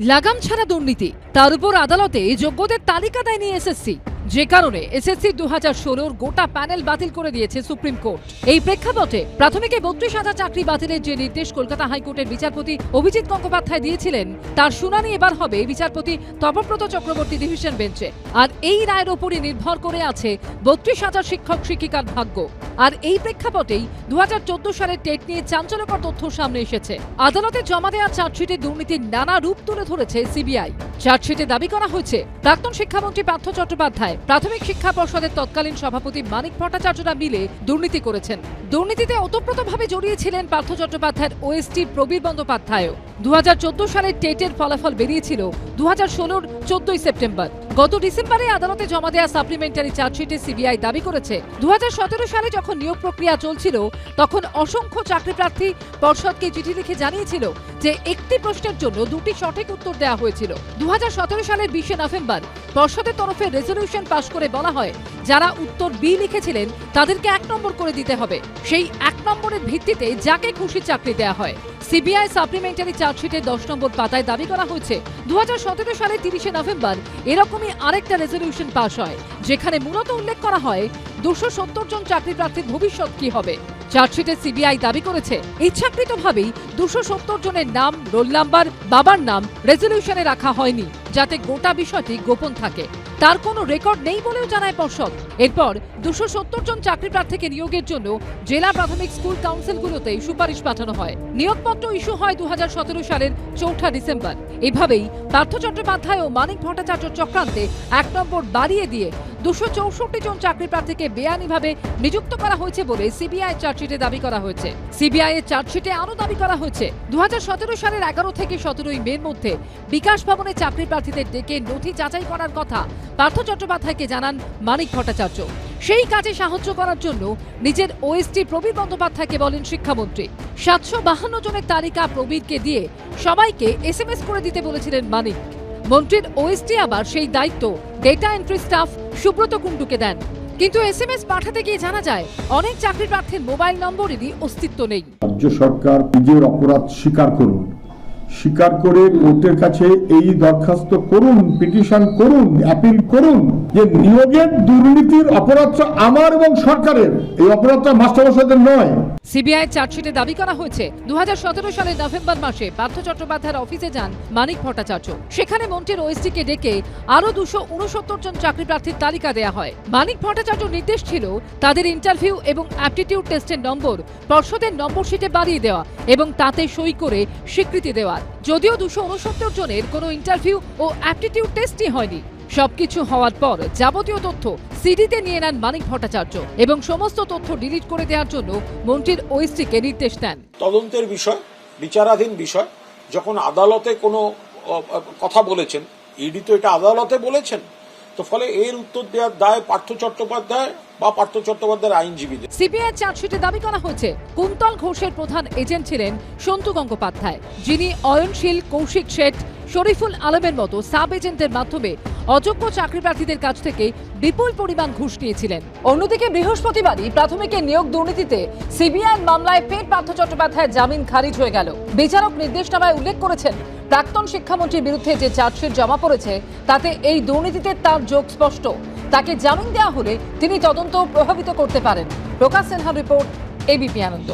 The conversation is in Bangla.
লাগাম ছাড়া দুর্নীতি। তার উপর আদালতে যোগ্যদের তালিকা দেয়নি এসএসসি। যে কারণে এসএসসি দু হাজার ষোলোর গোটা প্যানেল বাতিল করে দিয়েছে সুপ্রিম কোর্ট। এই প্রেক্ষাপটে প্রাথমিকে বত্রিশ হাজার চাকরি বাতিলের যে নির্দেশ কলকাতা হাইকোর্টের বিচারপতি অভিজিৎ গঙ্গোপাধ্যায় দিয়েছিলেন, তার শুনানি এবার হবে বিচারপতি তপব্রত চক্রবর্তী ডিভিশন বেঞ্চে। আর এই রায়ের ওপরই নির্ভর করে আছে বত্রিশ হাজার শিক্ষক শিক্ষিকার ভাগ্য। আর এই প্রেক্ষাপটেই দু হাজার চোদ্দ সালের টেট নিয়ে চাঞ্চল্যকর তথ্য সামনে এসেছে। আদালতে জমা দেওয়া চার্জশিটে দুর্নীতির নানা রূপ তুলে ধরেছে সিবিআই। চার্জশিটে দাবি করা হয়েছে, প্রাক্তন শিক্ষামন্ত্রী পার্থ চট্টোপাধ্যায় প্রাথমিক শিক্ষা পর্ষদের তৎকালীন সভাপতি মানিক ভট্টাচার্যরা মিলে দুর্নীতি করেছেন। দুর্নীতিতে ওতপ্রোতভাবে জড়িয়েছিলেন পার্থ চট্টোপাধ্যায়ের ওএসটি প্রবীর বন্দ্যোপাধ্যায়ও। দু সালে টেটের ফলাফল বেরিয়েছিল দু হাজার ষোলোর চোদ্দই সেপ্টেম্বর। গত ডিসেম্বরে আদালতে জমা দেওয়া সাপ্লিমেন্টারি চার্জশিটে সিবিআই দাবি করেছে, দুহাজার সতেরো সালে যখন নিয়োগ প্রক্রিয়া চলছিল, তখন অসংখ্য চাকরি প্রার্থী পর্ষদকে চিঠি লিখে জানিয়েছিল যে একটি প্রশ্নের জন্য দুটি সঠিক উত্তর দেওয়া হয়েছিল। দু হাজার সতেরো সালের বিশে নভেম্বর পর্ষদের তরফে রেজলিউশন পাশ করে বলা হয়, যারা উত্তর বি লিখেছিলেন, তাদেরকে এক নম্বর করে দিতে হবে। সেই এক নম্বরের ভিত্তিতে যাকে খুশি চাকরি দেওয়া হয়। সিবিআই সাপ্লিমেন্টারি চার্জশিটে দশ নম্বর পাতায় দাবি করা হয়েছে দু সালে তিরিশে নভেম্বর এরকমই আরেকটা রেজলিউশন পাশ হয়, যেখানে মূলত উল্লেখ করা হয়, দুশো সত্তর জন চাকরি প্রার্থীর ভবিষ্যৎ কি হবে। চার্জশিটে সিবিআই দাবি করেছে, ইচ্ছাকৃতভাবেই দুশো সত্তর জনের নাম, রোল নাম্বার, বাবার নাম রেজলিউশনে রাখা হয়নি। যাতে গোটা বিষয়টি গোপন থাকে। তার কোনো রেকর্ড নেই বলেও জানায় পর্ষদ। এরপর দুশো সত্তর জন চাকরি প্রার্থীকে নিয়োগের জন্য জেলা প্রাথমিক স্কুল কাউন্সিলগুলোতে সুপারিশ পাঠানো হয়। নিয়োগপত্র ইস্যু হয় দু সালের চৌঠা ডিসেম্বর। এভাবেই পার্থ চট্টোপাধ্যায় ও মানিক ভট্টাচার্য চক্রান্তে এক নম্বর বাড়িয়ে দিয়ে দুশো চৌষট্টি জন চাকরি প্রার্থীকে বেআইনিভাবে নিযুক্ত করা হয়েছে বলে সিবিআই চার্জশিটে দাবি করা হয়েছে। সিবিআই এর চার্জশিটে আরও দাবি করা হয়েছে দু হাজার সতেরো সালের এগারো থেকে সতেরোই মের মধ্যে বিকাশ ভবনে চাকরি প্রার্থীদের ডেকে নথি যাচাই করার কথা পার্থ চট্টোপাধ্যায়কে জানান মানিক ভট্টাচার্য। সেই কাজে সাহায্য করার জন্য নিজের ওএসটি প্রবীর বন্দ্যোপাধ্যায়কে বলেন শিক্ষামন্ত্রী। সাতশো বাহান্ন জনের তালিকা প্রবীরকে দিয়ে সবাইকে এসএমএস করে দিতে বলেছিলেন মানিক। মন্ত্রীর ওএসটি আবার সেই দায়িত্ব ডেটা এন্ট্রি স্টাফ সুব্রত কুণ্ডুকে দেন। কিন্তু এসএমএস পাঠাতে গিয়ে জানা যায়, অনেক চাকরি প্রার্থীর মোবাইল নম্বরেরই অস্তিত্ব নেই। রাজ্য সরকার নিজের অপরাধ স্বীকার করুন। স্বীকার করে কোর্টের কাছে এই দরখাস্ত করুন, পিটিশন করুন অ্যাপিল করুন যে নিয়োগের দুর্নীতির অপরাধটা আমার এবং সরকারের। এই অপরাধটা মাস্টারমশাইদের নয়। সিবিআই চার্জশিটে দাবি করা হয়েছে দু হাজার সতেরো সালের নভেম্বর মাসে পার্থ চট্টোপাধ্যায়ের অফিসে যান মানিক ভট্টাচার্য। সেখানে মন্ত্রীর ওএসটিকে ডেকে আরও দুশো উনসত্তর জন চাকরি প্রার্থীর তালিকা দেওয়া হয়। মানিক ভট্টাচার্য নির্দেশ ছিল তাদের ইন্টারভিউ এবং অ্যাপটিটিউড টেস্টের নম্বর পর্ষদের নম্বর শিটে বাড়িয়ে দেওয়া এবং তাতে সই করে স্বীকৃতি দেওয়ার। যদিও দুশো জনের কোনো ইন্টারভিউ ও অ্যাপটিটিউড টেস্টই হয়নি। সবকিছু হওয়ার পর যাবতীয় তথ্য সিডিতে নিয়ে নেন মানিক ভট্টাচার্য এবং সমস্ত তথ্য ডিলিট করে দেওয়ার জন্য মন্ত্রীর ওএসটিকে নির্দেশ দেন। তদন্তের বিষয় বিচারাধীন বিষয় যখন আদালতে কোনো কথা বলেছেন ইডি তো এটা আদালতে বলেছেন তো ফলে এর উত্তর দেওয়ার দায় পার্থ চট্টোপাধ্যায় বা পার্থ চট্টোপাধ্যায়ের আইনজীবীদের সিবিআই চার্জশিটে দাবি করা হয়েছে কুন্তল ঘোষের প্রধান এজেন্ট ছিলেন সন্তু গঙ্গোপাধ্যায় যিনি অয়নশীল কৌশিক শেঠ শরীফুল আলমের মতো সাব এজেন্টের মাধ্যমে অযোগ্য চাকরি প্রার্থীদের কাছ থেকে বিপুল পরিমাণ ঘুষ নিয়েছিলেন। অন্যদিকে বৃহস্পতিবারই প্রাথমিকের নিয়োগ দুর্নীতিতে সিবিআই মামলায় ফের পার্থ চট্টোপাধ্যায়ের জামিন খারিজ হয়ে গেল। বিচারক নির্দেশনামায় উল্লেখ করেছেন, প্রাক্তন শিক্ষামন্ত্রীর বিরুদ্ধে যে চার্জশিট জমা পড়েছে, তাতে এই দুর্নীতিতে তার যোগ স্পষ্ট। তাকে জামিন দেওয়া হলে তিনি তদন্ত প্রভাবিত করতে পারেন। প্রকাশ সিনহার রিপোর্ট এবিপি আনন্দ।